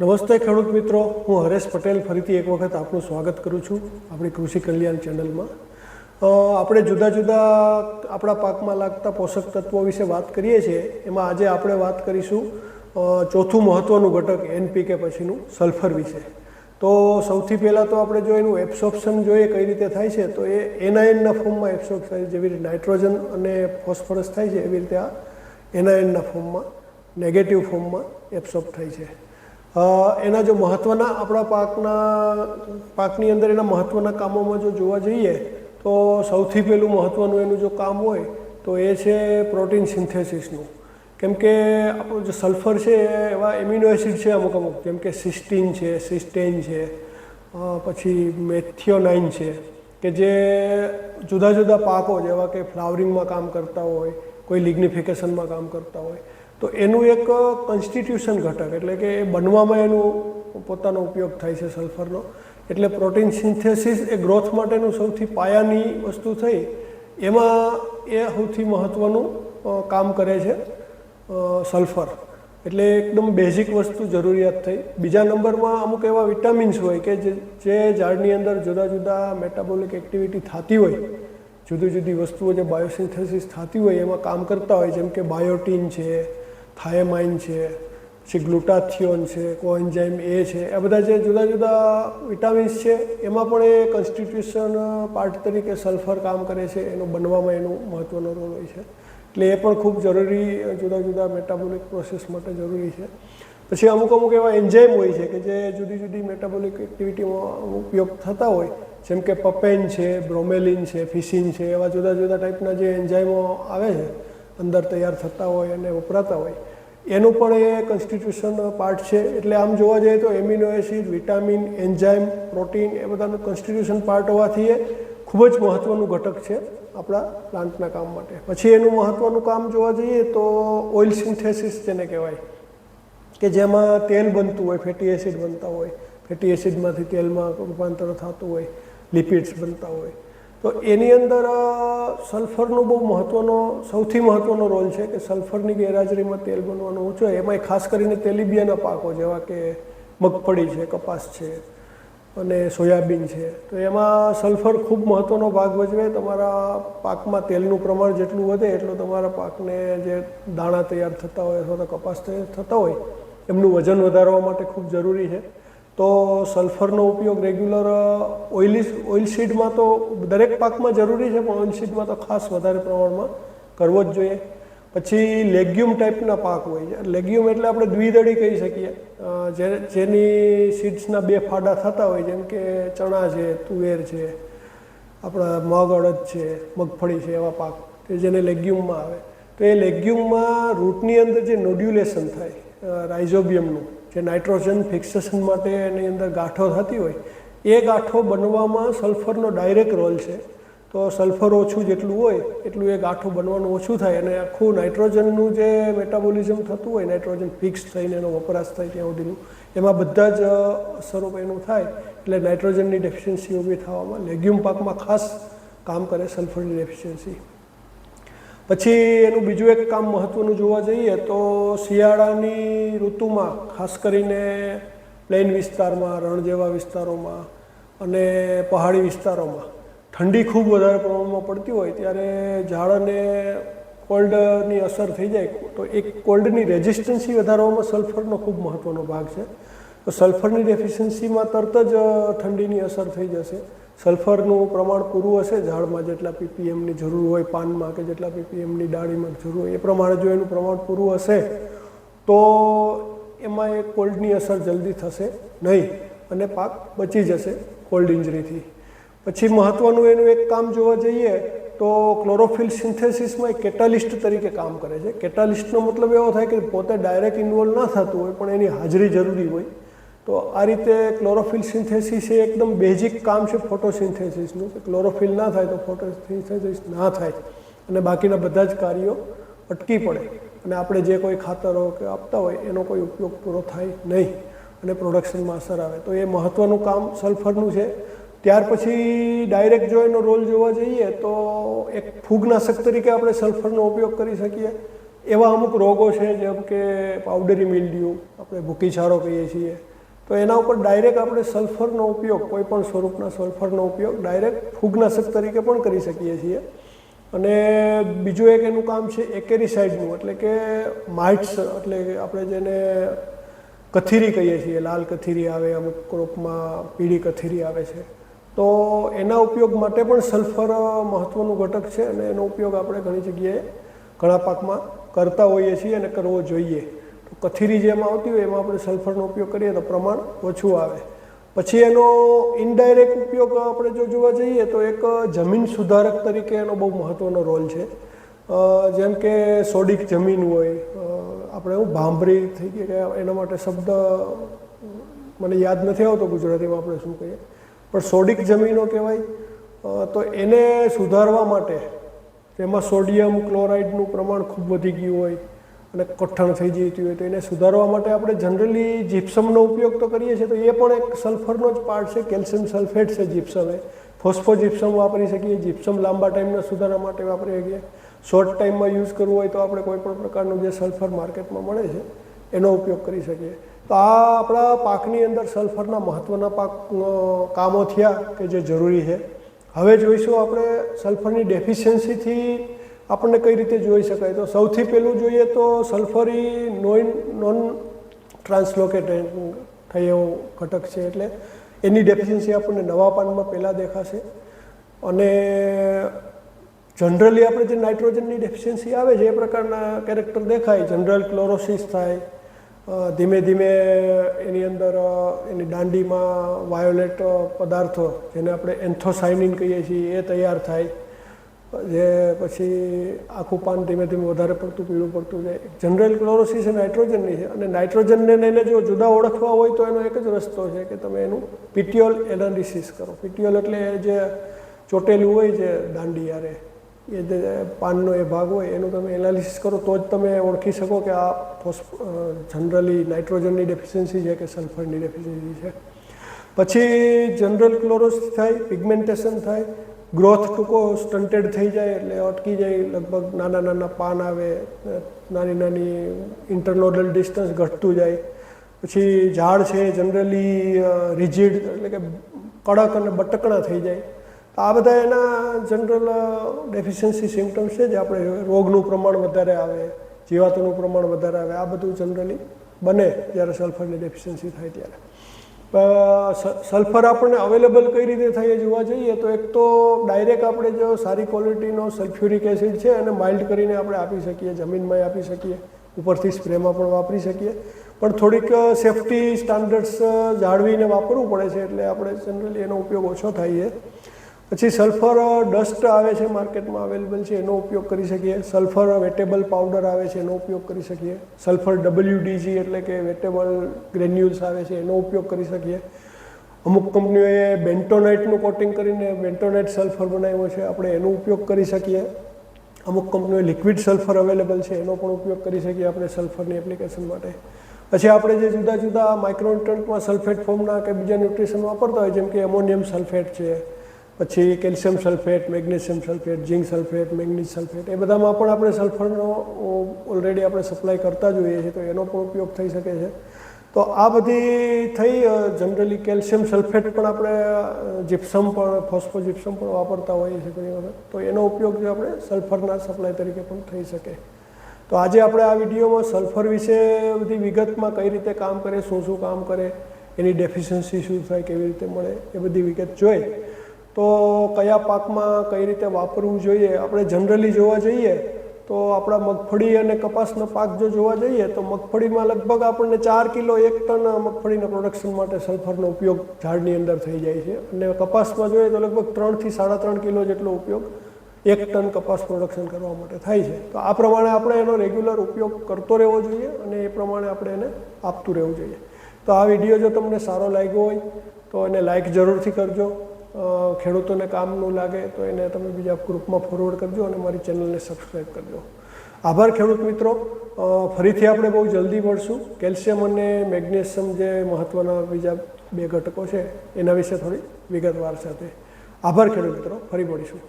નમસ્તે ખેડૂત મિત્રો, હું હરેશ પટેલ ફરીથી એક વખત આપનું સ્વાગત કરું છું આપણી કૃષિ કલ્યાણ ચેનલમાં. આપણે જુદા જુદા આપણા પાકમાં લાગતા પોષક તત્વો વિશે વાત કરીએ છીએ. એમાં આજે આપણે વાત કરીશું ચોથું મહત્ત્વનું ઘટક એનપીકે પછીનું, સલ્ફર વિશે. તો સૌથી પહેલાં તો આપણે જો એનું એબ્સોર્પ્શન જોઈએ કઈ રીતે થાય છે, તો એ એનાયનના ફોર્મમાં એબ્સોર્બ થાય જેવી રીતે નાઇટ્રોજન અને ફોસ્ફરસ થાય છે, એવી રીતે આ એનાયનના ફોર્મમાં, નેગેટિવ ફોર્મમાં એબ્સોર્બ થાય છે. એના જો મહત્ત્વના આપણા પાકના, પાકની અંદર એના મહત્ત્વના કામોમાં જો જોવા જઈએ, તો સૌથી પહેલું મહત્ત્વનું એનું જો કામ હોય, તો એ છે પ્રોટીન સિન્થેસિસનું. કેમ કે આપણું જે સલ્ફર છે, એવા એમિનો એસિડ છે અમુક અમુક, જેમ કે સિસ્ટીન છે, સિસ્ટેન છે પછી મેથિયોનાઇન છે, કે જે જુદા જુદા પાકો જેવા કે ફ્લાવરિંગમાં કામ કરતા હોય, કોઈ લિગ્નિફિકેશનમાં કામ કરતા હોય તો એનું એક કોન્સ્ટિટ્યુશન ઘટક એટલે કે એ બનવામાં એનું પોતાનો ઉપયોગ થાય છે સલ્ફરનો એટલે પ્રોટીન સિન્થેસિસ એ ગ્રોથ માટેનું સૌથી પાયાની વસ્તુ થઈ. એમાં એ સૌથી મહત્ત્વનું કામ કરે છે સલ્ફર એટલે એકદમ બેઝિક વસ્તુ જરૂરિયાત થઈ. બીજા નંબરમાં અમુક એવા વિટામિન્સ હોય કે જે ઝાડની અંદર જુદા જુદા મેટાબોલિક એક્ટિવિટી થતી હોય, જુદી જુદી વસ્તુઓ જે બાયોસિન્થેસિસ થતી હોય એમાં કામ કરતા હોય, જેમ કે બાયોટીન છે થાયમાઇન છે પછી ગ્લુટાથિયોન છે કોએન્જાઇમ એ છે, આ બધા જે જુદા જુદા વિટામિન્સ છે, એમાં પણ એ કન્સ્ટિટ્યુશન પાર્ટ તરીકે સલ્ફર કામ કરે છે, એનો બનવામાં એનું મહત્ત્વનો રોલ હોય છે. એટલે એ પણ ખૂબ જરૂરી, જુદા જુદા મેટાબોલિક પ્રોસેસ માટે જરૂરી છે. પછી અમુક અમુક એવા એન્ઝાઇમ હોય છે કે જે જુદી જુદી મેટાબોલિક એક્ટિવિટીમાં ઉપયોગ થતા હોય, જેમ કે પપેન છે, બ્રોમેલિન છે, ફિસિન છે, એવા જુદા જુદા ટાઈપના જે એન્ઝાઇમો આવે છે અંદર તૈયાર થતા હોય અને વપરાતા હોય. એનું પણ એ કોન્સ્ટિટ્યુશન પાર્ટ છે. એટલે આમ જોવા જઈએ તો amino acid vitamin enzyme protein એ બધાનું કોન્સ્ટિટ્યુશન પાર્ટ હોવાથી એ ખૂબ જ મહત્ત્વનું ઘટક છે આપણા પ્લાન્ટના કામ માટે. પછી એનું મહત્ત્વનું કામ જોવા જઈએ તો ઓઇલ સિન્થેસિસ જેને કહેવાય. કે જેમાં તેલ બનતું હોય ફેટી એસિડ બનતા હોય. ફેટી એસિડમાંથી તેલમાં રૂપાંતર થતું હોય લિપિડ્સ બનતા હોય. તો એની અંદર સલ્ફરનો બહુ મહત્ત્વનો સૌથી મહત્ત્વનો રોલ છે કે સલ્ફરની ગેરહાજરીમાં તેલ બનવાનું ઊંચો એમાંય ખાસ કરીને તેલીબિયાના પાકો જેવા કે મગફળી છે, કપાસ છે અને સોયાબીન છે. તો એમાં સલ્ફર ખૂબ મહત્ત્વનો ભાગ ભજવે. તમારા પાકમાં તેલનું પ્રમાણ જેટલું વધે એટલું તમારા પાકને જે દાણા તૈયાર થતા હોય અથવા તો કપાસ તૈયાર થતા હોય, એમનું વજન વધારવા માટે ખૂબ જરૂરી છે. તો સલ્ફરનો ઉપયોગ રેગ્યુલર ઓઇલી, ઓઇલ સીડમાં તો દરેક પાકમાં જરૂરી છે, પણ ઓઇલ સીડમાં તો ખાસ વધારે પ્રમાણમાં કરવો જ જોઈએ. પછી લેગ્યુમ ટાઈપના પાક હોય છે. લેગ્યુમ એટલે આપણે દ્વિદળી કહી શકીએ. જે, જેની સીડ્સના બે ફાડા થતા હોય, જેમ કે ચણા છે, તુવેર છે, આપણા મગ અડદ છે, મગફળી છે, એવા પાક કે જેને લેગ્યુમમાં આવે. તો એ લેગ્યુમમાં રૂટની અંદર જે નોડ્યુલેશન થાય રાઇઝોબિયમનું જે નાઇટ્રોજન ફિક્સેશન માટે એની અંદર ગાંઠો થતી હોય, એ ગાંઠો બનવામાં સલ્ફરનો ડાયરેક્ટ રોલ છે. તો સલ્ફર ઓછું જેટલું હોય, એટલું એ ગાંઠું બનવાનું ઓછું થાય અને આખું નાઇટ્રોજનનું જે મેટાબોલિઝમ થતું હોય, નાઇટ્રોજન ફિક્સ થઈને એનો વપરાશ થાય ત્યાં સુધીનું, એમાં બધા જ સ્વરૂપ એનું થાય, એટલે નાઇટ્રોજનની ડેફિશિયન્સી ઊભી થવામાં, લેગ્યુમ પાકમાં ખાસ કામ કરે સલ્ફરની ડેફિશિયન્સી. પછી એનું બીજું એક કામ મહત્ત્વનું જોવા જઈએ તો શિયાળાની ઋતુમાં, ખાસ કરીને પ્લેન વિસ્તારમાં, રણ જેવા વિસ્તારોમાં અને પહાડી વિસ્તારોમાં, ઠંડી ખૂબ વધારે પ્રમાણમાં પડતી હોય ત્યારે ઝાડને કોલ્ડની અસર થઈ જાય. તો એક કોલ્ડની રેઝિસ્ટન્સી વધારવામાં સલ્ફરનો ખૂબ મહત્ત્વનો ભાગ છે. તો સલ્ફરની ડેફિશિયન્સીમાં તરત જ ઠંડીની અસર થઈ જશે. સલ્ફરનું પ્રમાણ પૂરું હશે, ઝાડમાં જેટલા પીપીએમની જરૂર હોય, પાનમાં કે જેટલા પીપીએમની ડાળીમાં જરૂર હોય, એ પ્રમાણે જો એનું પ્રમાણ પૂરું હશે, તો એમાં એ કોલ્ડની અસર જલ્દી થશે નહીં અને પાક બચી જશે કોલ્ડ ઇન્જરીથી. પછી મહત્ત્વનું એનું એક કામ જોવા જઈએ, તો ક્લોરોફિલ સિન્થેસિસમાં એ કેટાલિસ્ટ તરીકે કામ કરે છે. કેટાલિસ્ટનો મતલબ એવો થાય કે પોતે ડાયરેક્ટ ઇન્વોલ્વ ના થતું હોય, પણ એની હાજરી જરૂરી હોય. તો આ રીતે ક્લોરોફિલ સિન્થેસિસ એ એકદમ બેઝિક કામ છે ફોટોસિન્થેસિસનું કે ક્લોરોફિલ ના થાય તો ફોટોસિન્થેસિસ ના થાય. અને બાકીના બધા જ કાર્યો અટકી પડે. અને આપણે જે કોઈ ખાતરો કે આપતા હોય એનો કોઈ ઉપયોગ પૂરો થાય નહીં અને પ્રોડક્શનમાં અસર આવે. તો એ મહત્ત્વનું કામ સલ્ફરનું છે. ત્યાર પછી ડાયરેક્ટ જો એનો રોલ જોવા જઈએ તો એક ફૂગનાશક તરીકે આપણે સલ્ફરનો ઉપયોગ કરી શકીએ. એવા અમુક રોગો છે જેમ કે પાવડરી મિલ્ડ્યુ આપણે ભૂકીછારો કહીએ છીએ. તો એના ઉપર ડાયરેક્ટ આપણે સલ્ફરનો ઉપયોગ, કોઈ પણ સ્વરૂપના સલ્ફરનો ઉપયોગ ડાયરેક્ટ ફૂગનાશક તરીકે પણ કરી શકીએ છીએ. અને બીજું એક એનું કામ છે એકેરિસાઇડનું, એટલે કે માઇટ્સ, એટલે આપણે જેને કથીરી કહીએ છીએ, લાલ કથીરી આવે, અમુક ક્રોપમાં પીળી કથીરી આવે છે. તો એના ઉપયોગ માટે પણ સલ્ફર મહત્ત્વનું ઘટક છે અને એનો ઉપયોગ આપણે ઘણી જગ્યાએ ઘણા પાકમાં કરતા હોઈએ છીએ અને કરવો જોઈએ. કથીરી જેમાં આવતી હોય, એમાં આપણે સલ્ફરનો ઉપયોગ કરીએ તો પ્રમાણ ઓછું આવે. પછી એનો ઇનડાયરેક્ટ ઉપયોગ આપણે જો જોવા જઈએ તો એક જમીન સુધારક તરીકે એનો બહુ મહત્ત્વનો રોલ છે. જેમ કે સોડિક જમીન હોય આપણે એવું ભાંભરી થઈ ગઈ કે એના માટે શબ્દ મને યાદ નથી આવતો ગુજરાતીમાં આપણે શું કહીએ. પણ સોડિક જમીનો કહેવાય તો એને સુધારવા માટે તેમાં સોડિયમ ક્લોરાઇડનું પ્રમાણ ખૂબ વધી ગયું હોય. અને કઠણ થઈ જતી હોય તો એને સુધારવા માટે આપણે જનરલી જીપ્સમનો ઉપયોગ તો કરીએ છીએ, તો એ પણ એક સલ્ફરનો જ પાર્ટ છે કેલ્શિયમ સલ્ફેટ છે જીપ્સમ એ. ફોસ્ફો જીપ્સમ વાપરી શકીએ જીપ્સમ લાંબા ટાઈમના સુધારા માટે વાપરી શકીએ. શોર્ટ ટાઈમમાં યુઝ કરવું હોય તો આપણે કોઈપણ પ્રકારનું જે સલ્ફર માર્કેટમાં મળે છે, એનો ઉપયોગ કરી શકીએ. તો આ આપણા પાકની અંદર સલ્ફરના મહત્ત્વના પાક કામો થયા કે જે જરૂરી છે. હવે જોઈશું આપણે સલ્ફરની ડેફિશિયન્સીથી આપણને કઈ રીતે જોઈ શકાય? તો સૌથી પહેલું જોઈએ તો સલ્ફરી નોન નોન ટ્રાન્સલોકેટેડ થઈ એવો ઘટક છે એટલે એની ડેફિશિયન્સી આપણને નવા પાનમાં પહેલાં દેખાશે. અને જનરલી આપણે જે નાઇટ્રોજનની ડેફિશિયન્સી આવે છે એ પ્રકારના કેરેક્ટર દેખાય. જનરલ ક્લોરોસિસ થાય ધીમે ધીમે એની અંદર એની દાંડીમાં વાયોલેટ પદાર્થો જેને આપણે એન્થોસાઇનિન કહીએ છીએ એ તૈયાર થાય. જે પછી આખું પાન ધીમે ધીમે વધારે પડતું, પીળું પડતું જાય. જનરલ ક્લોરોસિસ એ નાઇટ્રોજનની છે. અને નાઇટ્રોજનને લઈને જો જુદા ઓળખવા હોય તો એનો એક જ રસ્તો છે કે તમે એનું પીટીઓલ એનાલિસિસ કરો. પીટીઓલ એટલે જે ચોટેલું હોય છે દાંડિયારે, એ જે પાનનો એ ભાગ હોય, એનું તમે એનાલિસિસ કરો તો જ તમે ઓળખી શકો કે આ જનરલી નાઇટ્રોજનની ડેફિશિયન્સી છે કે સલ્ફરની ડેફિશિયન્સી છે. પછી જનરલ ક્લોરોસિસ થાય પિગમેન્ટેશન થાય ગ્રોથ ટૂંકો સ્ટન્ટેડ થઈ જાય એટલે અટકી જાય, લગભગ નાના નાના પાન આવે, નાની નાની ઇન્ટરનોડલ ડિસ્ટન્સ ઘટતું જાય. પછી ઝાડ છે, જનરલી રિજિડ એટલે કે કડક અને બટકણા થઈ જાય. તો આ બધા એના જનરલ ડેફિશિયન્સી સિમ્ટમ્સ છે જે આપણે રોગનું પ્રમાણ વધારે આવે, જીવાતોનું પ્રમાણ વધારે આવે, આ બધું જનરલી બને જ્યારે સલ્ફરની ડેફિશિયન્સી થાય ત્યારે. સલ્ફર આપણને અવેલેબલ કઈ રીતે થાય જોવા જઈએ તો એક તો ડાયરેક્ટ આપણે જો સારી ક્વોલિટીનો સલ્ફ્યુરિક એસિડ છે એને માઇલ્ડ કરીને આપણે આપી શકીએ, જમીનમાં આપી શકીએ, ઉપરથી સ્પ્રેમાં પણ વાપરી શકીએ. પણ થોડીક સેફટી સ્ટાન્ડર્ડ્સ જાળવીને વાપરવું પડે છે એટલે આપણે જનરલી એનો ઉપયોગ ઓછો થાય છે. પછી સલ્ફર ડસ્ટ આવે છે માર્કેટમાં અવેલેબલ છે, એનો ઉપયોગ કરી શકીએ. સલ્ફર વેટેબલ પાવડર આવે છે, એનો ઉપયોગ કરી શકીએ. સલ્ફર ડબલ્યુડીજી એટલે કે વેટેબલ ગ્રેન્યુલ્સ આવે છે, એનો ઉપયોગ કરી શકીએ. અમુક કંપનીઓએ બેન્ટોનાઇટનું કોટિંગ કરીને બેન્ટોનાઇટ સલ્ફર બનાવ્યો છે, આપણે એનો ઉપયોગ કરી શકીએ. અમુક કંપનીઓ લિક્વિડ સલ્ફર અવેલેબલ છે, એનો પણ ઉપયોગ કરી શકીએ આપણે સલ્ફરની એપ્લિકેશન માટે. પછી આપણે જે જુદા જુદા માઇક્રોન્યુટ્રન્ટમાં સલ્ફેટ ફોર્મના કે બીજા ન્યુટ્રિશન વાપરતા હોય, જેમ કે એમોનિયમ સલ્ફેટ છે પછી calcium sulphate, magnesium sulphate, zinc sulphate manganese sulphate, એ બધામાં પણ આપણે સલ્ફરનો ઓલરેડી આપણે સપ્લાય કરતા જોઈએ છીએ તો એનો પણ ઉપયોગ થઈ શકે છે. તો આ બધી થઈ જનરલી કેલ્શિયમ સલ્ફેટ પણ આપણે જીપ્સમ પણ ફોસ્ફો જીપ્સમ પણ વાપરતા હોઈએ છીએ ઘણી વખત. તો એનો ઉપયોગ જો આપણે સલ્ફરના સપ્લાય તરીકે પણ થઈ શકે. તો આજે આપણે આ વિડીયોમાં સલ્ફર વિશે બધી વિગતમાં કઈ રીતે કામ કરે, શું શું કામ કરે, એની ડેફિશિયન્સી શું થાય, કેવી રીતે મળે, એ બધી વિગત જોઈ. તો કયા પાકમાં કઈ રીતે વાપરવું જોઈએ? આપણે જનરલી જોવા જઈએ તો આપણા મગફળી અને કપાસનો પાક જો જોવા જઈએ તો મગફળીમાં લગભગ આપણને ચાર કિલો એક ટન મગફળીના પ્રોડક્શન માટે સલ્ફરનો ઉપયોગ ઝાડની અંદર થઈ જાય છે. અને કપાસમાં જોઈએ તો લગભગ ત્રણથી સાડા ત્રણ કિલો જેટલો ઉપયોગ એક ટન કપાસ પ્રોડક્શન કરવા માટે થાય છે. તો આ પ્રમાણે આપણે એનો રેગ્યુલર ઉપયોગ કરતો રહેવો જોઈએ અને એ પ્રમાણે આપણે એને આપતું રહેવું જોઈએ. તો આ વીડિયો જો તમને સારો લાગ્યો હોય તો એને લાઇક જરૂરથી કરજો. ખેડૂતોને કામનું લાગે તો એને તમે બીજા ગ્રુપમાં ફોરવર્ડ કરજો અને મારી ચેનલને સબસ્ક્રાઈબ કરજો. આભાર ખેડૂત મિત્રો. ફરીથી આપણે બહુ જલ્દી મળશું. કેલ્શિયમ અને મેગ્નેશિયમ જે મહત્ત્વના બીજા બે ઘટકો છે, એના વિશે થોડી વિગતવાર સાથે. આભાર ખેડૂત મિત્રો. ફરી મળીશું.